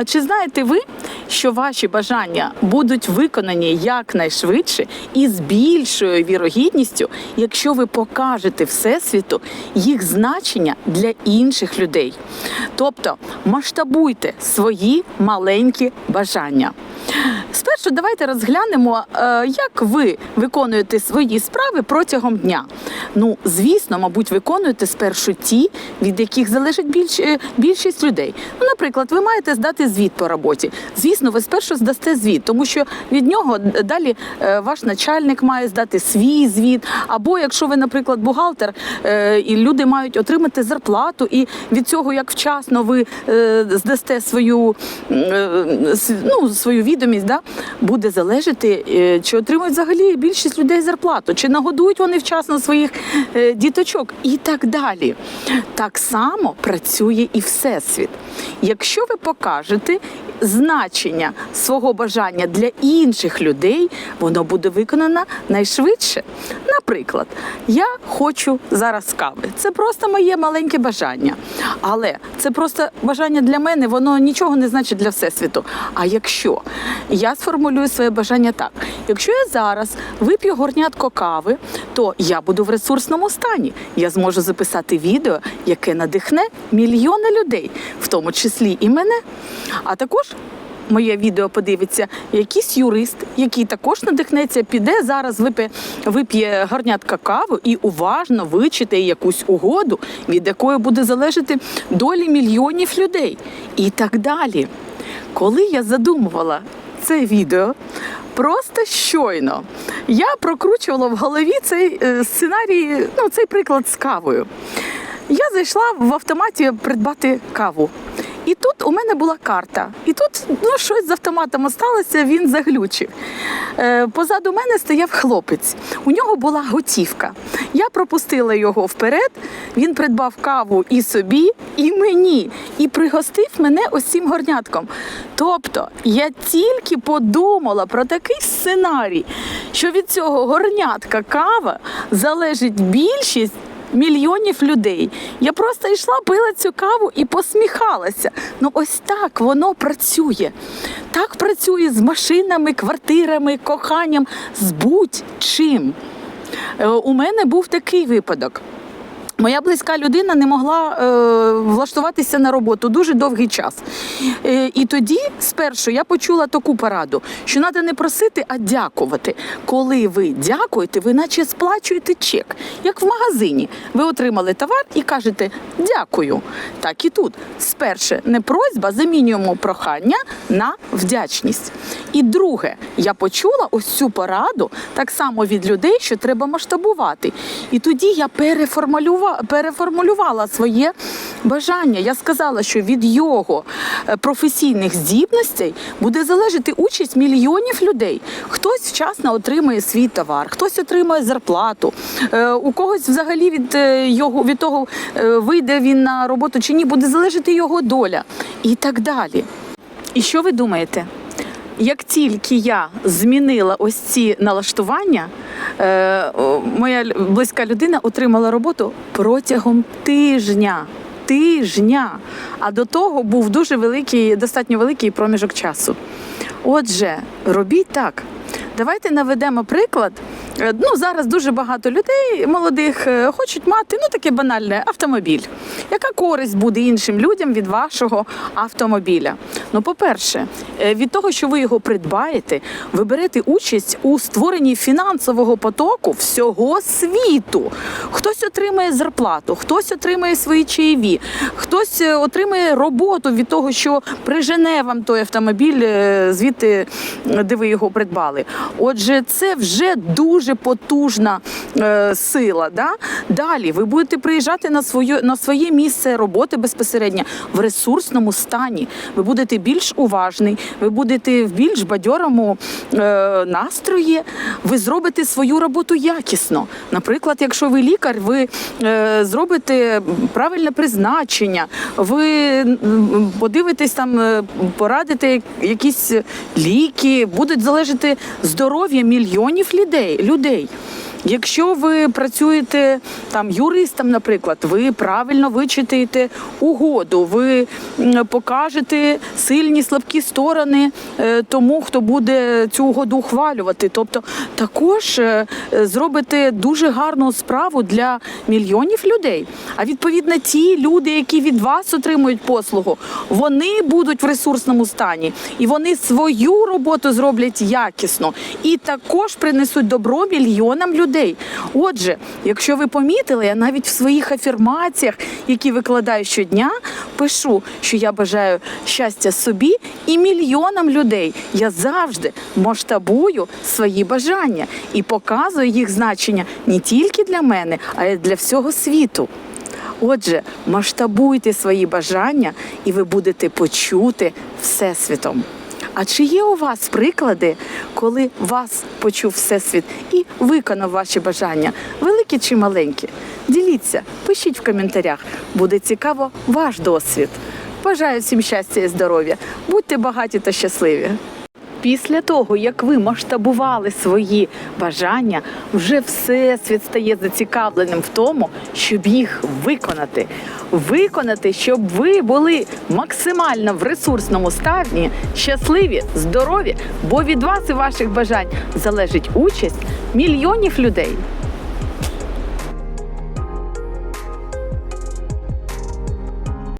А чи знаєте ви, що ваші бажання будуть виконані якнайшвидше і з більшою вірогідністю, якщо ви покажете Всесвіту їх значення для інших людей? Тобто масштабуйте свої маленькі бажання. Спершу давайте розглянемо, е, як ви виконуєте свої справи протягом дня. Ну, звісно, мабуть, виконуєте спершу ті, від яких залежить більш, е, більшість людей. Ну, наприклад, ви маєте здати звіт по роботі. Звісно, ви спершу здасте звіт, тому що від нього далі е, ваш начальник має здати свій звіт. Або якщо ви, наприклад, бухгалтер, і люди мають отримати зарплату, і від цього, як вчасно ви здасте свою, ну, свою відомість, да, буде залежати, е, чи отримують взагалі більшість людей зарплату, чи нагодують вони вчасно своїх е, діточок і так далі. Так само працює і Всесвіт. Якщо ви покажете значення свого бажання для інших людей, воно буде виконано найшвидше. Наприклад, я хочу зараз кави. Це просто моє маленьке бажання. Але це просто бажання для мене, воно нічого не значить для всесвіту. А якщо я сформулюю своє бажання так: якщо я зараз вип'ю горнятко кави, то я буду в ресурсному стані. Я зможу записати відео, яке надихне мільйони людей, в тому числі і мене. А також моє відео подивиться якийсь юрист, який також надихнеться, піде зараз, вип'є, вип'є гарнятка каву і уважно вичитає якусь угоду, від якої буде залежати долі мільйонів людей. І так далі. Коли я задумувала це відео, просто щойно я прокручувала в голові цей е, сценарій, ну цей приклад з кавою. Я зайшла в автоматі придбати каву. І тут у мене була карта. І тут ну, щось з автоматом сталося, він заглючив. Е, позаду мене стояв хлопець. У нього була готівка. Я пропустила його вперед. Він придбав каву і собі, і мені, і пригостив мене ось цим горнятком. Тобто я тільки подумала про такий сценарій, що від цього горнятка кава залежить більшість мільйонів людей. Я просто йшла, пила цю каву і посміхалася. Ну ось так воно працює. Так працює з машинами, квартирами, коханням, з будь-чим. Е, У мене був такий випадок. Моя близька людина не могла е, влаштуватися на роботу дуже довгий час. Е, і тоді, спершу, я почула таку пораду, що треба не просити, а дякувати. Коли ви дякуєте, ви наче сплачуєте чек. Як в магазині. Ви отримали товар і кажете дякую. Так і тут. Сперше не просьба, замінюємо прохання на вдячність. І друге, я почула ось цю пораду так само від людей, що треба масштабувати. І тоді я переформулювала, переформулювала своє бажання. Я сказала, що від його е, професійних здібностей буде залежати участь мільйонів людей. Хтось вчасно отримує свій товар, хтось отримує зарплату, е, у когось взагалі від е, його від того, вийде він на роботу чи ні, буде залежати його доля і так далі. І що ви думаєте? Як тільки я змінила ось ці налаштування, е, моя близька людина отримала роботу протягом тижня. Тижня. А до того був дуже великий, достатньо великий проміжок часу. Отже, робіть так. Давайте наведемо приклад. Е, Ну, зараз дуже багато людей молодих е, хочуть мати ну таке банальне автомобіль. Яка користь буде іншим людям від вашого автомобіля? Ну, по-перше, е, від того, що ви його придбаєте, ви берете участь у створенні фінансового потоку всього світу. Хтось отримає зарплату, хтось отримає свої чаєві, хтось отримає роботу від того, що прижене вам той автомобіль звідти, де ви його придбали. Отже, це вже дуже потужна е, сила. Да? Далі ви будете приїжджати на своє, на своє місце роботи безпосередньо в ресурсному стані. Ви будете більш уважний, ви будете в більш бадьорому е, настрої. Ви зробите свою роботу якісно. Наприклад, якщо ви лікар, ви е, зробите правильне призначення, ви подивитесь там, е, порадите якісь ліки, будуть залежати здоров'я мільйонів людей. Людей. Якщо ви працюєте там юристом, наприклад, ви правильно вичитаєте угоду, ви покажете сильні слабкі сторони е, тому, хто буде цю угоду ухвалювати. Тобто також е, зробите дуже гарну справу для мільйонів людей. А відповідно, ті люди, які від вас отримують послугу, вони будуть в ресурсному стані і вони свою роботу зроблять якісно і також принесуть добро мільйонам людей. Отже, якщо ви помітили, я навіть в своїх афірмаціях, які викладаю щодня, пишу, що я бажаю щастя собі і мільйонам людей. Я завжди масштабую свої бажання і показую їх значення не тільки для мене, а й для всього світу. Отже, масштабуйте свої бажання, і ви будете почути всесвітом. А чи є у вас приклади, коли вас почув всесвіт і виконав ваші бажання, великі чи маленькі? Діліться, пишіть в коментарях. Буде цікаво ваш досвід. Бажаю всім щастя і здоров'я. Будьте багаті та щасливі. Після того, як ви масштабували свої бажання, вже всесвіт стає зацікавленим в тому, щоб їх виконати. Виконати, щоб ви були максимально в ресурсному стані, щасливі, здорові, бо від вас і ваших бажань залежить участь мільйонів людей.